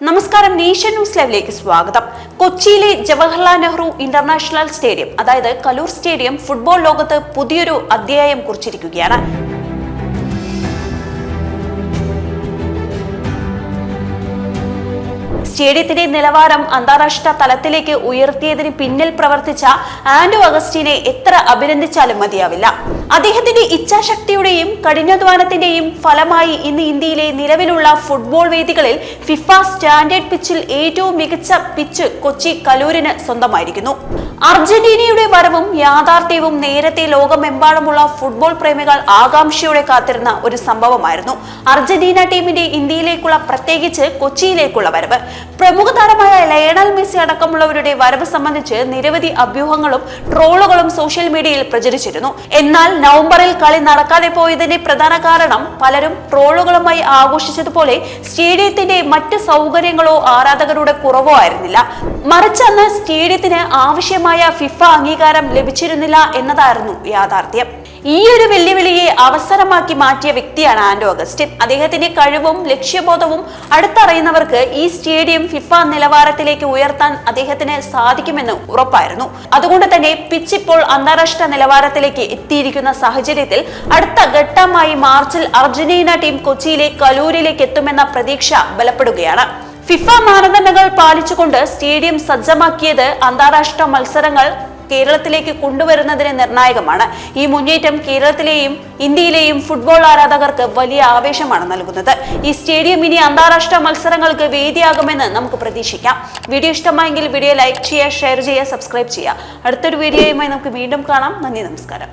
നമസ്കാരം nation news ലൈവിലേക്ക് സ്വാഗതം. കൊച്ചിയിലെ ജവഹർലാൽ നെഹ്റു ഇന്റർനാഷണൽ സ്റ്റേഡിയം അതായത് കലൂർ സ്റ്റേഡിയം ഫുട്ബോൾ ലോകത്ത് പുതിയൊരു അധ്യായം കുറിച്ചിരിക്കുകയാണ്. സ്റ്റേഡിയത്തിന്റെ നിലവാരം അന്താരാഷ്ട്ര തലത്തിലേക്ക് ഉയർത്തിയതിന് പിന്നിൽ പ്രവർത്തിച്ച ആൻഡോ അഗസ്റ്റിനെ എത്ര അഭിനന്ദിച്ചാലും മതിയാവില്ല. അദ്ദേഹത്തിന്റെ ഇച്ഛാശക്തിയുടെയും കഠിനാധ്വാനത്തിന്റെയും ഫലമായി ഇന്ന് ഇന്ത്യയിലെ നിലവിലുള്ള ഫുട്ബോൾ വേദികളിൽ ഫിഫ സ്റ്റാൻഡേർഡ് പിച്ചിൽ ഏറ്റവും മികച്ച പിച്ച് കൊച്ചി കലൂരിന് സ്വന്തമായിരിക്കുന്നു. അർജന്റീനയുടെ വരവും യാഥാർത്ഥ്യവും നേരത്തെ ലോകമെമ്പാടുമുള്ള ഫുട്ബോൾ പ്രേമികൾ ആകാംക്ഷയോടെ കാത്തിരുന്ന ഒരു സംഭവമായിരുന്നു അർജന്റീന ടീമിന്റെ ഇന്ത്യയിലേക്കുള്ള പ്രത്യേകിച്ച് കൊച്ചിയിലേക്കുള്ള വരവ്. പ്രമുഖ താരമായ ലയണൽ മെസ്സി അടക്കമുള്ളവരുടെ വരവ് സംബന്ധിച്ച് നിരവധി അഭ്യൂഹങ്ങളും ട്രോളുകളും സോഷ്യൽ മീഡിയയിൽ പ്രചരിച്ചിരുന്നു. എന്നാൽ നവംബറിൽ കളി നടക്കാതെ പോയതിന്റെ പ്രധാന കാരണം പലരും ട്രോളുകളുമായി ആഘോഷിച്ചതുപോലെ സ്റ്റേഡിയത്തിന്റെ മറ്റ് സൗകര്യങ്ങളോ ആരാധകരുടെ കുറവോ ആയിരുന്നില്ല. മറിച്ച് അന്ന് സ്റ്റേഡിയത്തിന് ആവശ്യമായ ഫിഫ അംഗീകാരം ലഭിച്ചിരുന്നില്ല എന്നതായിരുന്നു യാഥാർത്ഥ്യം. ഈ ഒരു വെല്ലുവിളിയെ അവസരമാക്കി മാറ്റിയ വ്യക്തിയാണ് ആൻഡോ അഗസ്റ്റിൻ. അദ്ദേഹത്തിന്റെ കഴിവും ലക്ഷ്യബോധവും അടുത്തറിയുന്നവർക്ക് ഈ സ്റ്റേഡിയം ഫിഫ നിലവാരത്തിലേക്ക് ഉയർത്താൻ അദ്ദേഹത്തിന് സാധിക്കുമെന്ന് ഉറപ്പായിരുന്നു. അതുകൊണ്ട് തന്നെ പിച്ച് ഇപ്പോൾ അന്താരാഷ്ട്ര നിലവാരത്തിലേക്ക് എത്തിയിരിക്കുന്ന സാഹചര്യത്തിൽ അടുത്ത ഘട്ടമായി മാർച്ചിൽ അർജന്റീന ടീം കൊച്ചിയിലെ കലൂരിലേക്ക് എത്തുമെന്ന പ്രതീക്ഷ ബലപ്പെടുകയാണ്. ഫിഫ മാനദണ്ഡങ്ങൾ പാലിച്ചുകൊണ്ട് സ്റ്റേഡിയം സജ്ജമാക്കിയത് അന്താരാഷ്ട്ര മത്സരങ്ങൾ കേരളത്തിലേക്ക് കൊണ്ടുവരുന്നതിന് നിർണായകമാണ്. ഈ മുന്നേറ്റം കേരളത്തിലെയും ഇന്ത്യയിലെയും ഫുട്ബോൾ ആരാധകർക്ക് വലിയ ആവേശമാണ് നൽകുന്നത്. ഈ സ്റ്റേഡിയം ഇനി അന്താരാഷ്ട്ര മത്സരങ്ങൾക്ക് വേദിയാകുമെന്ന് നമുക്ക് പ്രതീക്ഷിക്കാം. വീഡിയോ ഇഷ്ടമായെങ്കിൽ വീഡിയോ ലൈക്ക് ചെയ്യുക ഷെയർ ചെയ്യുക സബ്സ്ക്രൈബ് ചെയ്യുക. അടുത്തൊരു വീഡിയോയുമായി നമുക്ക് വീണ്ടും കാണാം. നന്ദി നമസ്കാരം.